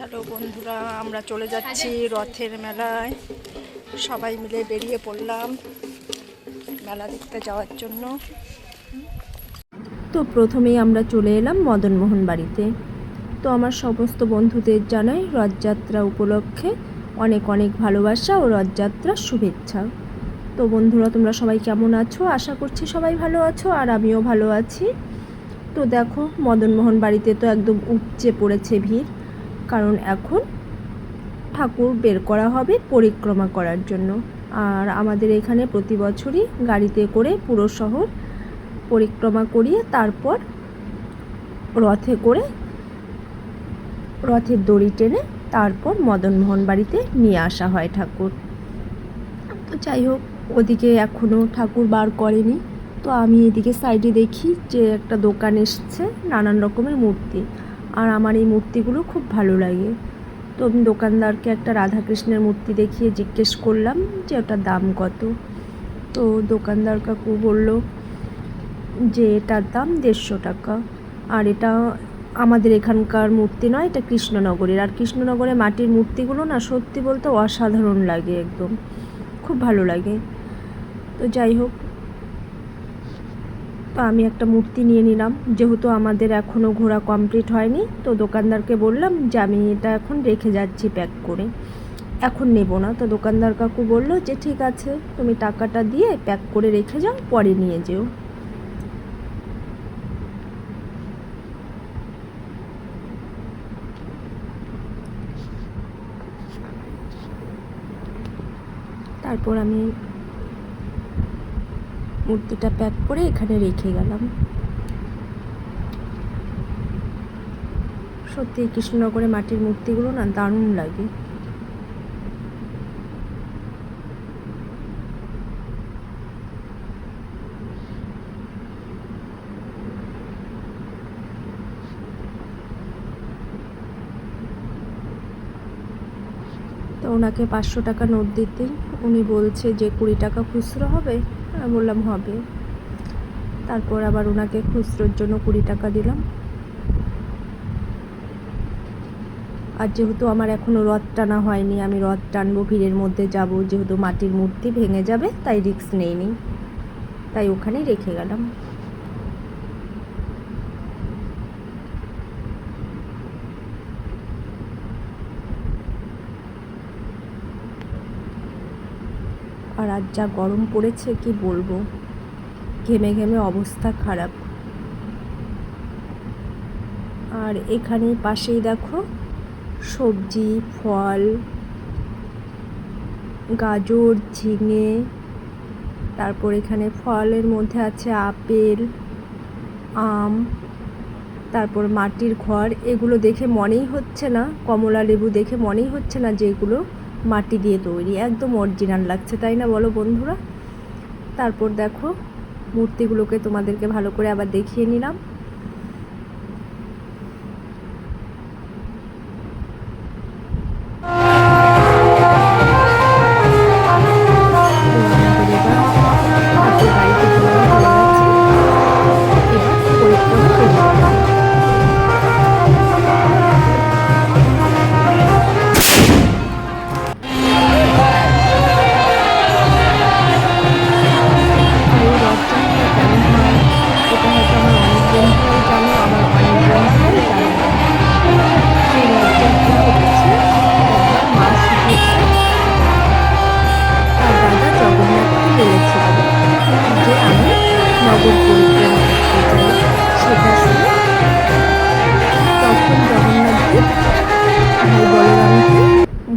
Hello বন্ধুরা, আমরা চলে যাচ্ছি রথের মেলায়। সবাই মিলে বেরিয়ে পড়লাম মেলা দেখতে যাওয়ার জন্য। তো প্রথমেই আমরা চলে এলাম মদনমোহন বাড়িতে। তো আমার সমস্ত বন্ধুদের জানাই রথযাত্রা উপলক্ষে অনেক অনেক ভালোবাসা ও রথযাত্রার শুভেচ্ছা। তো বন্ধুরা, তোমরা সবাই কেমন আছো? আশা করছি সবাই ভালো আছো আর আমিও ভালো আছি। তো দেখো, মদনমোহন বাড়িতে তো একদম উপচে পড়েছে ভিড়। কারণ এখন ঠাকুর বের করা হবে পরিক্রমা করার জন্য। আর আমাদের এখানে প্রতি বছরই গাড়িতে করে পুরো শহর পরিক্রমা করিয়ে তারপর রথে করে রথের দড়ি টেনে তারপর মদনমোহন বাড়িতে নিয়ে আসা হয় ঠাকুর। তো যাই হোক, ওদিকে এখনও ঠাকুর বার করেনি। তো আমি এদিকে সাইডে দেখি যে একটা দোকান এসছে, নানান রকমের মূর্তি। আর আমার এই মূর্তিগুলো খুব ভালো লাগে। তো আমি দোকানদারকে একটা রাধাকৃষ্ণের মূর্তি দেখিয়ে জিজ্ঞেস করলাম যে ওটার দাম কত। তো দোকানদার কাকু বলল যে এটার দাম দেড়শো টাকা। আর এটা আমাদের এখানকার মূর্তি নয়, এটা কৃষ্ণনগরের। আর কৃষ্ণনগরে মাটির মূর্তিগুলো না সত্যি বলতে অসাধারণ লাগে একদম। খুব ভালো লাগে। তো যাই হোক আমি একটা মূর্তি নিয়ে নিলাম। যেহেতু আমাদের এখনও ঘোরা কমপ্লিট হয়নি, তো দোকানদারকে বললাম যে আমি এটা এখন রেখে যাচ্ছি প্যাক করে। এখন নেব না। তো দোকানদার কাকু বলল যে ঠিক আছে, তুমি টাকাটা দিয়ে প্যাক করে রেখে যাও, পরে নিয়ে যেও। তারপর আমি মূর্তিটা প্যাক করে এখানে রেখে গেলাম। সত্যি, কৃষ্ণনগরে মাটির মূর্তিগুলো না দারুণ লাগে। তো ওনাকে পাঁচশো টাকা নোট দিতে উনি বলছে যে কুড়ি টাকা খুচরো হবে? আমি বললাম, হবে। তারপর আবার ওনাকে খুচরোর জন্য কুড়ি টাকা দিলাম। আর যেহেতু আমার এখনও রথ টানা হয়নি, আমি রথ টানবো, ভিড়ের মধ্যে যাব, যেহেতু মাটির মূর্তি ভেঙে যাবে, তাই রিস্ক নেইনি। তাই ওখানেই রেখে গেলাম। আর আজ যা গরম পড়েছে, কি বলব? ঘেমে ঘেমে অবস্থা খারাপ। আর এখানে পাশেই দেখো, সবজি, ফল, গাজর, ঝিঙে, তারপর এখানে ফলের মধ্যে আছে আপেল, আম, তারপর মাটির ঘর এগুলো দেখে মনেই হচ্ছে না কমলা লেবু দেখে মনেই হচ্ছে না যে এগুলো মাটি দিয়ে তৈরি, একদম অরিজিনাল লাগছে, তাই না বলো বন্ধুরা? তারপর দেখো, মূর্তিগুলোকে তোমাদেরকে ভালো করে আবার দেখিয়ে নিলাম।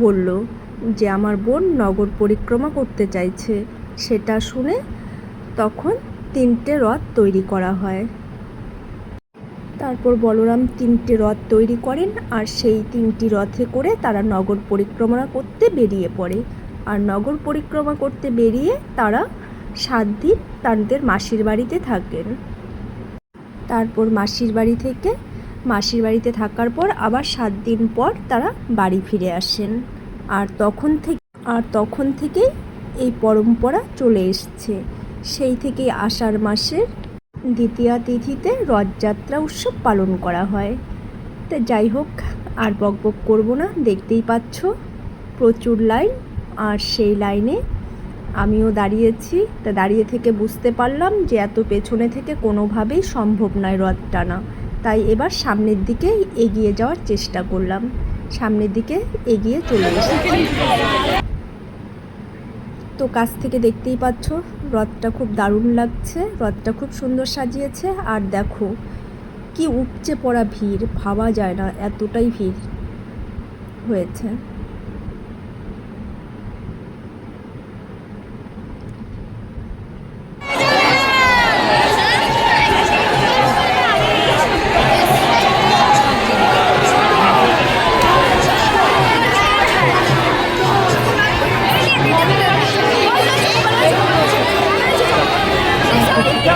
বলল যে, আমার বোন নগর পরিক্রমা করতে চাইছে। সেটা শুনে তখন তিনটে রথ তৈরি করা হয়। তারপর বলরাম তিনটে রথ তৈরি করেন আর সেই তিনটি রথে করে তারা নগর পরিক্রমা করতে বেরিয়ে পড়ে। আর নগর পরিক্রমা করতে বেরিয়ে তারা সাত দিন তাদের মাসির বাড়িতে থাকেন। তারপর মাসির বাড়ি থেকে, মাসির বাড়িতে থাকার পর আবার সাত দিন পর তারা বাড়ি ফিরে আসেন। আর তখন থেকে, আর তখন থেকেই এই পরম্পরা চলে এসছে। সেই থেকেই আষাঢ় মাসের দ্বিতীয়া তিথিতে রথযাত্রা উৎসব পালন করা হয়। তো যাই হোক, আর বক বক করব না, দেখতেই পাচ্ছ প্রচুর লাইন, আর সেই লাইনে আমিও দাঁড়িয়েছি, তা দাঁড়িয়ে থেকে বুঝতে পারলাম যে এত পেছনে থেকে কোনোভাবেই সম্ভব নয় রথ টানা। তাই এবার সামনের দিকে এগিয়ে যাওয়ার চেষ্টা করলাম। সামনের দিকে এগিয়ে চলে এসেছি। তো কাছ থেকে দেখতেই পাচ্ছ, রথটা খুব দারুণ লাগছে, রথটা খুব সুন্দর সাজিয়েছে। আর দেখো, কি উপচে পড়া ভিড়, ভাবা যায় না, এতটাই ভিড় হয়েছে।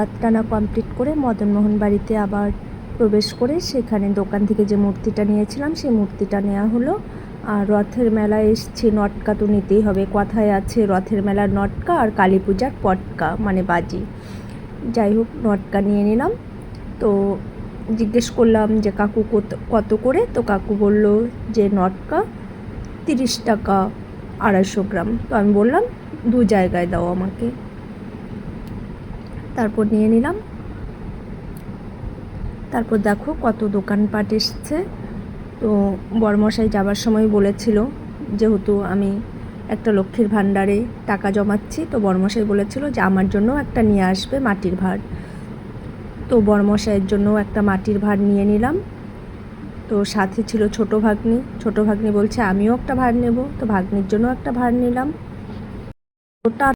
রথ টানা কমপ্লিট করে মদনমোহন বাড়িতে আবার প্রবেশ করে সেখানে দোকান থেকে যে মূর্তিটা নিয়েছিলাম, সেই মূর্তিটা নেওয়া হলো। আর রথের মেলা এসছি, নটকা তো নিতেই হবে। কথায় আছে, রথের মেলার নটকা আর কালী পূজার পটকা মানে বাজি। যাই হোক, নটকা নিয়ে নিলাম। তো জিজ্ঞেস করলাম যে, কাকু, কত কত করে? তো কাকু বলল যে, নটকা তিরিশ টাকা আড়াইশো গ্রাম। তো আমি বললাম, দু জায়গায় দাও আমাকে। তারপর নিয়ে নিলাম। তারপর দেখো কত দোকানপাট এসছে। তো বরমশাই যাবার সময় বলেছিল, যেহেতু আমি একটা লক্ষ্মীর ভাণ্ডারে টাকা জমাচ্ছি, তো বরমশাই বলেছিল যে আমার জন্য একটা নিয়ে আসবে মাটির ভাঁড় তো বরমশাইয়ের জন্য একটা মাটির ভাঁড় নিয়ে নিলাম। তো সাথে ছিল ছোট ভাগ্নি। ছোট ভাগ্নি বলছে, আমিও একটা ভাঁড় নেব। তো ভাগ্নির জন্য একটা ভাঁড় নিলাম। ওটা